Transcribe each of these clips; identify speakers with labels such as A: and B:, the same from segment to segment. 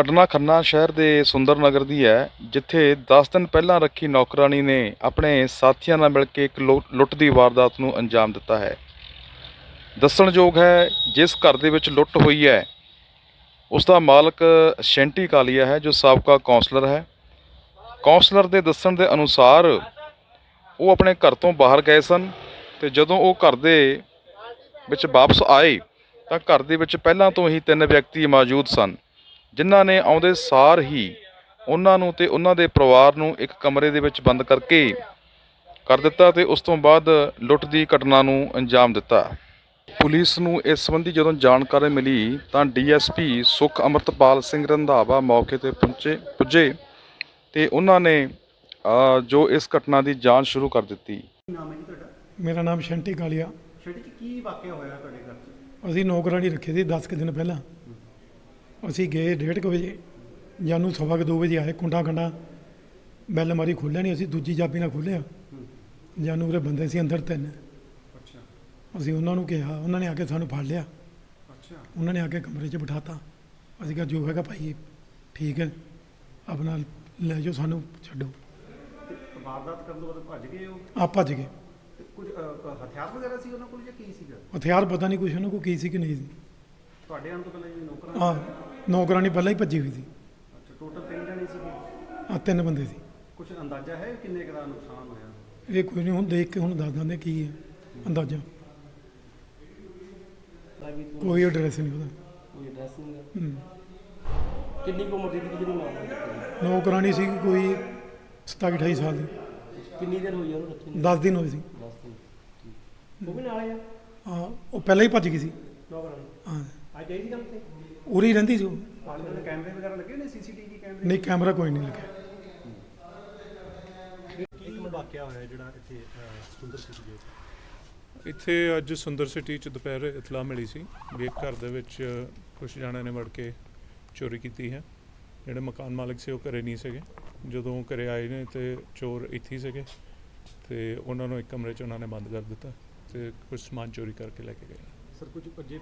A: ਘਟਨਾ ਖੰਨਾ ਸ਼ਹਿਰ ਦੇ ਸੁੰਦਰ ਨਗਰ ਦੀ ਹੈ, ਜਿੱਥੇ 10 ਦਿਨ ਪਹਿਲਾਂ ਰੱਖੀ ਨੌਕਰਾਨੀ ਨੇ ਆਪਣੇ ਸਾਥੀਆਂ ਨਾਲ ਮਿਲ ਕੇ ਇੱਕ ਲੁ- ਲੁੱਟ ਦੀ ਵਾਰਦਾਤ ਨੂੰ ਅੰਜਾਮ ਦਿੱਤਾ ਹੈ। ਦੱਸਣਯੋਗ ਹੈ, ਜਿਸ ਘਰ ਦੇ ਵਿੱਚ ਲੁੱਟ ਹੋਈ ਹੈ ਉਸ ਦਾ ਮਾਲਕ ਸ਼ੈਂਟੀ ਕਾਲੀਆ ਹੈ, ਜੋ ਸਾਬਕਾ ਕੌਂਸਲਰ ਹੈ। ਕੌਂਸਲਰ ਦੇ ਦੱਸਣ ਦੇ ਅਨੁਸਾਰ ਉਹ ਆਪਣੇ ਘਰ ਤੋਂ ਬਾਹਰ ਗਏ ਸਨ ਤੇ ਜਦੋਂ ਉਹ ਘਰ ਦੇ ਵਿੱਚ ਵਾਪਸ ਆਏ ਤਾਂ ਘਰ ਦੇ ਵਿੱਚ ਪਹਿਲਾਂ ਤੋਂ ਹੀ ਤਿੰਨ ਵਿਅਕਤੀ ਮੌਜੂਦ ਸਨ, ਜਿਨ੍ਹਾਂ ਨੇ ਆਉਂਦੇ ਸਾਰ ਹੀ ਉਹਨਾਂ ਨੂੰ ਤੇ ਉਹਨਾਂ ਦੇ ਪਰਿਵਾਰ ਨੂੰ ਇੱਕ ਕਮਰੇ ਦੇ ਵਿੱਚ ਬੰਦ ਕਰਕੇ ਕਰ ਦਿੱਤਾ ਤੇ ਉਸ ਤੋਂ ਬਾਅਦ ਲੁੱਟ ਦੀ ਘਟਨਾ ਨੂੰ ਅੰਜਾਮ ਦਿੱਤਾ। ਪੁਲਿਸ ਨੂੰ ਇਸ ਸੰਬੰਧੀ ਜਦੋਂ ਜਾਣਕਾਰੀ ਮਿਲੀ ਤਾਂ ਡੀਐਸਪੀ ਸੁਖ ਅਮਰਤਪਾਲ ਸਿੰਘ ਰੰਧਾਵਾ ਮੌਕੇ ਤੇ ਪਹੁੰਚੇ, ਪੁੱਜੇ ਤੇ ਉਹਨਾਂ ਨੇ ਅ, ਜੋ ਇਸ ਘਟਨਾ ਦੀ ਜਾਂਚ ਸ਼ੁਰੂ ਕਰ ਦਿੱਤੀ।
B: ਕੀ ਨਾਮ ਹੈ ਜੀ ਤੁਹਾਡਾ?
C: ਮੇਰਾ ਨਾਮ ਸ਼ੰਟੀ ਕਾਲੀਆ
B: ਛੇੜੀ ਜੀ ਕੀ ਵਾਕਿਆ ਹੋਇਆ ਤੁਹਾਡੇ ਘਰ 'ਚ?
C: ਅਸੀਂ ਨੌਕਰਾਨੀ ਰੱਖੀ ਸੀ 10 ਕੁ ਦਿਨ ਪਹਿਲਾਂ। ਅਸੀਂ ਗਏ ਡੇਢ ਕੁ ਵਜੇ। ਜਾਨੂੰ ਸਵਾ ਕੁ ਦੋ ਵਜੇ ਆਏ ਕੁੰਡਾ ਕੰਡਾ। ਬੈਲ ਮਾਰੀ ਖੋਲ੍ਹਿਆ ਨਹੀਂ ਅਸੀਂ ਦੂਜੀ ਚਾਬੀ ਨਾਲ ਖੋਲ੍ਹਿਆ। ਜਾਨੂੰ ਉਰੇ ਬੰਦੇ ਸੀ ਅੰਦਰ ਤਿੰਨ।
B: ਅੱਛਾ।
C: ਅਸੀਂ ਉਹਨਾਂ ਨੂੰ ਕਿਹਾ ਉਹਨਾਂ ਨੇ ਆ ਕੇ ਸਾਨੂੰ ਫੜ ਲਿਆ।
B: ਅੱਛਾ।
C: ਉਹਨਾਂ ਨੇ ਆ ਕੇ ਕਮਰੇ 'ਚ ਬਿਠਾਤਾ। ਅਸੀਂ ਕਿਹਾ ਜੋ ਹੈਗਾ ਭਾਈ ਠੀਕ ਹੈ। ਆਪਣਾ ਲੈ ਜਾਓ ਸਾਨੂੰ ਛੱਡੋ।
B: ਵਾਰਦਾਤ ਕਰਨ ਤੋਂ ਬਾਅਦ ਭੱਜ ਗਏ ਹੋ
C: ਆ ਭੱਜ ਗਏ।
B: ਤੇ ਕੁਝ ਅ, ਅ, ਹਥਿਆਰ ਵਗੈਰਾ ਸੀ ਉਹਨਾਂ ਕੋਲ ਜਾਂ ਕੀ ਸੀਗਾ?
C: ਹਥਿਆਰ ਪਤਾ ਨਹੀਂ ਕੁਛ ਉਹਨਾਂ ਕੋਲ ਕੀ ਸੀ ਕਿ ਨਹੀਂ ਸੀ।
B: ਤੁਹਾਡੇ ਆਉਣ ਤੋਂ ਪਹਿਲਾਂ ਜਿਹੜੇ ਨੌਕਰਾਂ
C: ਆ ਨੌਕਰਾਨੀ ਪਹਿਲਾਂ ਹੀ ਭੱਜੀ ਹੋਈ ਸੀ।
B: ਅੱਛਾ ਟੋਟਲ ਤਿੰਨ ਜਣੇ ਸੀਗੇ
C: ਆ ਤਿੰਨ ਬੰਦੇ ਸੀ।
B: ਕੁਝ ਅੰਦਾਜ਼ਾ ਹੈ ਕਿੰਨੇ ਕੁ ਦਾ ਨੁਕਸਾਨ ਹੋਇਆ?
C: ਇਹ ਕੋਈ ਨਹੀਂ ਹੁਣ ਦੇਖ ਕੇ ਹੁਣ ਦੱਸ ਦਿੰਦੇ ਕੀ ਹੈ ਅੰਦਾਜ਼ਾ। ਕੋਈ ਐਡਰੈਸ ਨਹੀਂ ਉਹਦਾ।
D: ਕੋਈ ਐਡਰੈਸ ਨਹੀਂ ਗਾ।
C: ਹੂੰ।
D: ਕਿੰਨੀ ਕੁ ਉਮਰ ਦੀ ਜਿਹੜੀ ਮਾਂ ਨੂੰ
C: ਨੌਕਰਾਣੀ ਸੀ ਕੋਈ 27 28 ਸਾਲ ਦੀ।
D: ਕਿੰਨੀ ਦੇਰ ਹੋਈ ਆ ਉਹਨੂੰ ਰੱਖੀ ਨੂੰ?
C: 10 ਦਿਨ ਹੋਏ ਸੀ।
D: 10 ਦਿਨ ਉਹ ਵੀ ਨਾਲ ਆ?
C: ਹਾਂ ਉਹ ਪਹਿਲਾਂ ਹੀ ਭੱਜ ਗਈ ਸੀ।
D: ਨੌਕਰਾਂ
C: ਹਾਂ।
D: ਅੱਜ ਸੀ ਕੰਮ ਤੇ?
C: ਉਰੀ ਰਹਿੰਦੀ ਸੀ ਉਹ।
B: ਕੈਮਰੇ ਵਗੈਰਾ ਲੱਗੇ ਨੇ? ਸੀਸੀਟੀਵੀ ਕੈਮਰੇ?
C: ਨਹੀਂ ਕੈਮਰਾ ਕੋਈ ਨਹੀਂ ਲੱਗਿਆ।
B: ਕੀ ਵਾਕਿਆ ਹੋਇਆ ਜਿਹੜਾ ਇੱਥੇ ਸੁੰਦਰ ਸਿਟੀ ਦੇ
E: ਇੱਥੇ ਅੱਜ ਸੁੰਦਰ ਸਿਟੀ ਚ ਦੁਪਹਿਰ ਇਤਲਾ ਮਿਲੀ ਸੀ ਵੀ ਇੱਕ ਘਰ ਦੇ ਵਿੱਚ ਕੁਝ ਜਣਿਆਂ ਨੇ ਵੜ ਕੇ ਚੋਰੀ ਕੀਤੀ ਹੈ। ਜਿਹੜੇ ਮਕਾਨ ਮਾਲਕ ਸੀ ਉਹ ਘਰੇ ਨਹੀਂ ਸੀਗੇ। ਜਦੋਂ ਘਰੇ ਆਏ ਨੇ ਤੇ ਚੋਰ ਇੱਥੇ ਹੀ ਸੀਗੇ ਤੇ ਉਹਨਾਂ ਨੂੰ ਇੱਕ ਕਮਰੇ 'ਚ ਉਹਨਾਂ ਨੇ ਬੰਦ ਕਰ ਦਿੱਤਾ ਤੇ ਕੁਝ ਸਮਾਨ ਚੋਰੀ ਕਰਕੇ ਲੈ ਕੇ ਗਏ
B: ਸਰ ਕੁਝ ਅੱਜੇ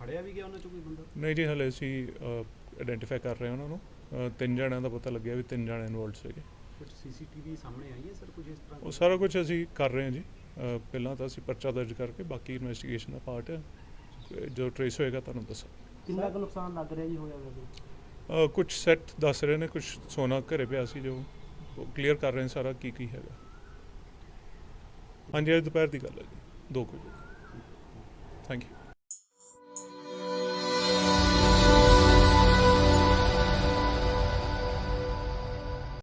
B: ਫੜਿਆ ਵੀ ਗਿਆ ਉਹਨਾਂ ਚੋਂ ਕੋਈ ਬੰਦਾ?
E: ਨਹੀਂ ਜੀ ਹਲੇ ਅਸੀਂ ਆਇਡੈਂਟੀਫਾਈ ਕਰ ਰਹੇ ਹਾਂ ਉਹਨਾਂ ਨੂੰ। ਅ, ਤਿੰਨ ਜਣਿਆਂ ਦਾ ਪਤਾ ਲੱਗਿਆ ਵੀ ਤਿੰਨ ਜਣੇ ਇਨਵੋਲਡ ਸੀਗੇ।
B: ਕੁਝ ਸੀਸੀਟੀਵੀ ਸਾਹਮਣੇ ਆਈ ਹੈ ਸਰ ਕੁਝ ਇਸ ਤਰ੍ਹਾਂ?
E: ਉਹ ਸਾਰਾ ਕੁਝ ਅਸੀਂ ਕਰ ਰਹੇ ਹਾਂ ਜੀ। ਅ, ਪਹਿਲਾਂ ਤਾਂ ਅਸੀਂ ਪਰਚਾ ਦਰਜ ਕਰਕੇ ਬਾਕੀ ਇਨਵੈਸਟੀਗੇਸ਼ਨ ਦਾ ਪਾਰਟ ਜੋ ਟ੍ਰੇਸ ਹੋਏਗਾ ਤੁਹਾਨੂੰ ਦੱਸਾਂ
D: ਕਿੰਨਾ ਕੁ ਨੁਕਸਾਨ ਲੱਗ ਰਿਹਾ ਜੀ ਹੋਇਆ ਵੈਸੇ?
E: ਕੁਝ ਸੈੱਟ ਦੱਸ ਰਹੇ ਨੇ ਕੁਝ ਸੋਨਾ ਘਰੇ ਪਿਆ ਸੀ ਜੋ ਕਲੀਅਰ ਕਰ ਰਹੇ ਨੇ ਸਾਰਾ ਕੀ ਕੀ ਹੈਗਾ। ਹਾਂਜੀ, ਅੱਜ ਦੁਪਹਿਰ ਦੀ ਗੱਲ ਹੈ ਜੀ 2 ਵਜੇ। Thank you